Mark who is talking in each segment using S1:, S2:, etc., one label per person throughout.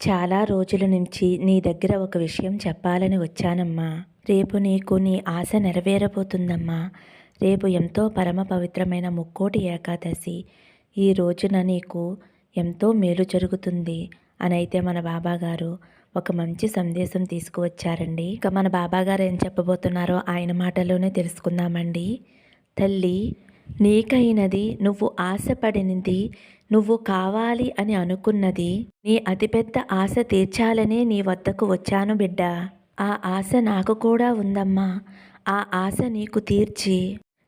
S1: చాలా రోజుల నుంచి నీ దగ్గర ఒక విషయం చెప్పాలని వచ్చానమ్మా. రేపు నీకు నీ ఆశ నెరవేరబోతుందమ్మా. రేపు ఎంతో పరమ పవిత్రమైన ముక్కోటి ఏకాదశి. ఈ రోజున నీకు ఎంతో మేలు జరుగుతుంది. అనైతే మన బాబాగారు ఒక మంచి సందేశం తీసుకువచ్చారండి. ఇక మన బాబా గారు ఏం చెప్పబోతున్నారో ఆయన మాటలోనే తెలుసుకుందామండి. తల్లి నీకైనది నువ్వు ఆశపడినది నువ్వు కావాలి అని అనుకున్నది నీ అతిపెద్ద ఆశ తీర్చాలనే నీ వద్దకు వచ్చాను బిడ్డ. ఆ ఆశ నాకు కూడా ఉందమ్మా. ఆ ఆశ నీకు తీర్చి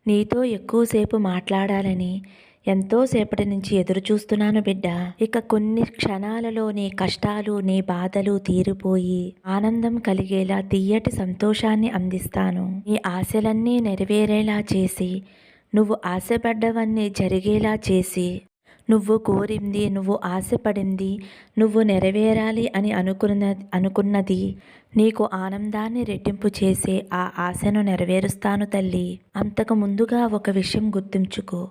S1: నీతో ఎక్కువసేపు మాట్లాడాలని ఎంతో సేపటి నుంచి ఎదురు చూస్తున్నాను బిడ్డ. ఇక కొన్ని క్షణాలలో నీ కష్టాలు నీ బాధలు తీరిపోయి ఆనందం కలిగేలా తీయటి సంతోషాన్ని అందిస్తాను. నీ ఆశలన్నీ నెరవేరేలా చేసి నువ్వు ఆశపడ్డవన్నీ జరిగేలా చేసి నువ్వు కోరింది నువ్వు ఆశపడింది నువ్వు నెరవేరాలి అని అనుకున్న అనుకున్నది నీకు ఆనందాన్ని రెట్టింపు చేసే ఆ ఆశను నెరవేరుస్తాను తల్లి. అంతకు ముందుగా ఒక విషయం గుర్తుంచుకో.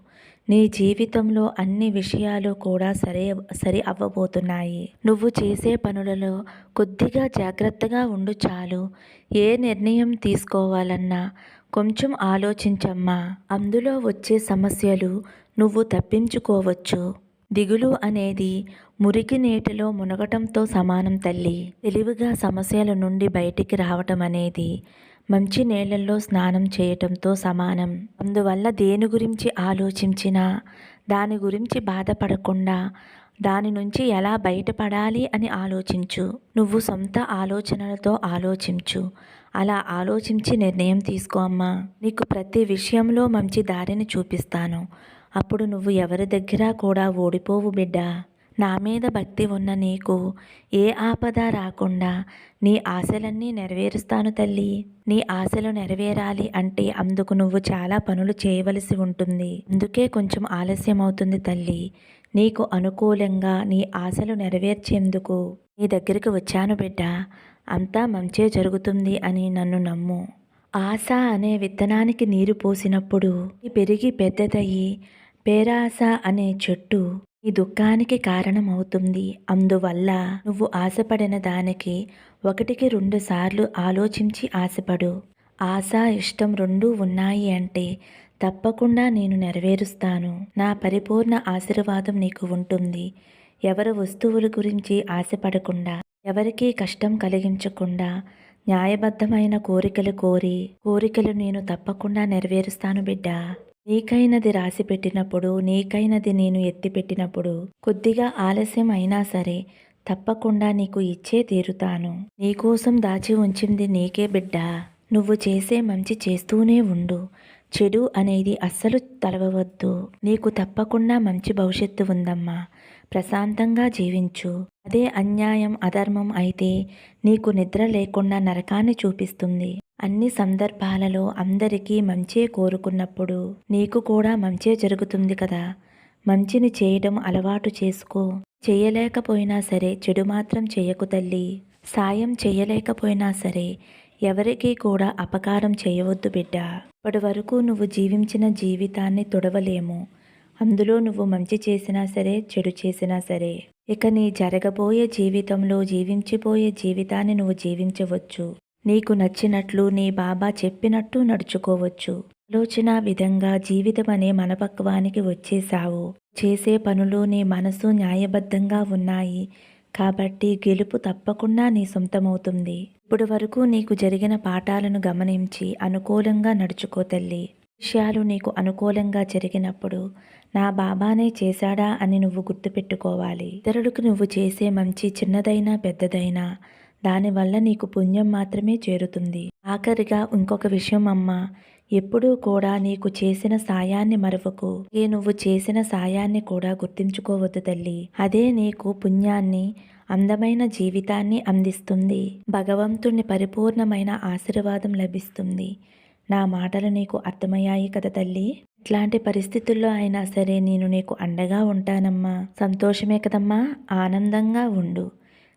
S1: నీ జీవితంలో అన్ని విషయాలు కూడా సరే సరి అవ్వబోతున్నాయి. నువ్వు చేసే పనులలో కొద్దిగా జాగ్రత్తగా ఉండు చాలు. ఏ నిర్ణయం తీసుకోవాలన్నా కొంచెం ఆలోచించమ్మా. అందులో వచ్చే సమస్యలు నువ్వు తప్పించుకోవచ్చు. దిగులు అనేది మురికి నీటిలో మునగటంతో సమానం తల్లి. తెలివిగా సమస్యల నుండి బయటికి రావటం అనేది మంచి నీళ్ళల్లో స్నానం చేయటంతో సమానం. అందువల్ల దేని గురించి ఆలోచించినా దాని గురించి బాధపడకుండా దాని నుంచి ఎలా బయటపడాలి అని ఆలోచించు. నువ్వు సొంత ఆలోచనలతో ఆలోచించు. అలా ఆలోచించి నిర్ణయం తీసుకో అమ్మా. నీకు ప్రతి విషయంలో మంచి దారిని చూపిస్తాను. అప్పుడు నువ్వు ఎవరి దగ్గర కూడా ఓడిపోవు బిడ్డ. నా మీద భక్తి ఉన్న నీకు ఏ ఆపద రాకుండా నీ ఆశలన్నీ నెరవేరుస్తాను తల్లి. నీ ఆశలు నెరవేరాలి అంటే అందుకు నువ్వు చాలా పనులు చేయవలసి ఉంటుంది. అందుకే కొంచెం ఆలస్యం అవుతుంది తల్లి. నీకు అనుకూలంగా నీ ఆశలు నెరవేర్చేందుకు నీ దగ్గరికి వచ్చాను బిడ్డ. అంతా మంచే జరుగుతుంది అని నన్ను నమ్ము. ఆశ అనే విత్తనానికి నీరు పోసినప్పుడు పెరిగి పెద్దదయ్యి పేరాశ అనే చెట్టు ఈ దుఃఖానికి కారణమవుతుంది. అందువల్ల నువ్వు ఆశపడిన దానికి ఒకటికి రెండు సార్లు ఆలోచించి ఆశపడు. ఆశ ఇష్టం రెండూ ఉన్నాయి అంటే తప్పకుండా నేను నెరవేరుస్తాను. నా పరిపూర్ణ ఆశీర్వాదం నీకు ఉంటుంది. ఎవరి వస్తువుల గురించి ఆశపడకుండా ఎవరికీ కష్టం కలిగించకుండా న్యాయబద్ధమైన కోరికలు కోరి కోరికలు నేను తప్పకుండా నెరవేరుస్తాను బిడ్డ. నీకైనది రాసి పెట్టినప్పుడు నీకైనది నేను ఎత్తిపెట్టినప్పుడు కొద్దిగా ఆలస్యం అయినా సరే తప్పకుండా నీకు ఇచ్చే తీరుతాను. నీకోసం దాచి ఉంచింది నీకే బిడ్డ. నువ్వు చేసే మంచి చేస్తూనే ఉండు. చెడు అనేది అస్సలు తలవవద్దు నీకు తప్పకుండా మంచి భవిష్యత్తు ఉందమ్మా. ప్రశాంతంగా జీవించు. అదే అన్యాయం అధర్మం అయితే నీకు నిద్ర లేకుండా నరకాన్ని చూపిస్తుంది. అన్ని సందర్భాలలో అందరికీ మంచే కోరుకున్నప్పుడు నీకు కూడా మంచే జరుగుతుంది కదా. మంచిని చేయడం అలవాటు చేసుకో. చేయలేకపోయినా సరే చెడు మాత్రం చేయకు తల్లి. సాయం చేయలేకపోయినా సరే ఎవరికీ కూడా అపకారం చేయవద్దు బిడ్డ. ఇప్పటి వరకు నువ్వు జీవించిన జీవితాన్ని తొడవలేము. అందులో నువ్వు మంచి చేసినా సరే చెడు చేసినా సరే. ఇక నీ జరగబోయే జీవితంలో జీవించిపోయే జీవితాన్ని నువ్వు జీవించవచ్చు. నీకు నచ్చినట్లు నీ బాబా చెప్పినట్టు నడుచుకోవచ్చు. ఆలోచన విధంగా జీవితం అనే మనపక్వానికి వచ్చేశావు. చేసే పనులు నీ మనసు న్యాయబద్ధంగా ఉన్నాయి. కాబట్టి గెలుపు తప్పకుండా నీ సొంతమవుతుంది. ఇప్పుడు వరకు నీకు జరిగిన పాఠాలను గమనించి అనుకూలంగా నడుచుకో తల్లి. విషయాలు నీకు అనుకూలంగా జరిగినప్పుడు నా బాబానే చేశాడా అని నువ్వు గుర్తుపెట్టుకోవాలి. ఇతరులకు నువ్వు చేసే మంచి చిన్నదైనా పెద్దదైనా దానివల్ల నీకు పుణ్యం మాత్రమే చేరుతుంది. ఆఖరిగా ఇంకొక విషయం అమ్మా ఎప్పుడూ కూడా నీకు చేసిన సాయాన్ని మరవకు. ఏ నువ్వు చేసిన సాయాన్ని కూడా గుర్తించుకోవద్దు తల్లి. అదే నీకు పుణ్యాన్ని అందమైన జీవితాన్ని అందిస్తుంది. భగవంతుని పరిపూర్ణమైన ఆశీర్వాదం లభిస్తుంది. నా మాటలు నీకు అర్థమయ్యాయి కదా తల్లి? ఇట్లాంటి పరిస్థితుల్లో అయినా సరే నేను నీకు అండగా ఉంటానమ్మా. సంతోషమే కదమ్మా. ఆనందంగా ఉండు.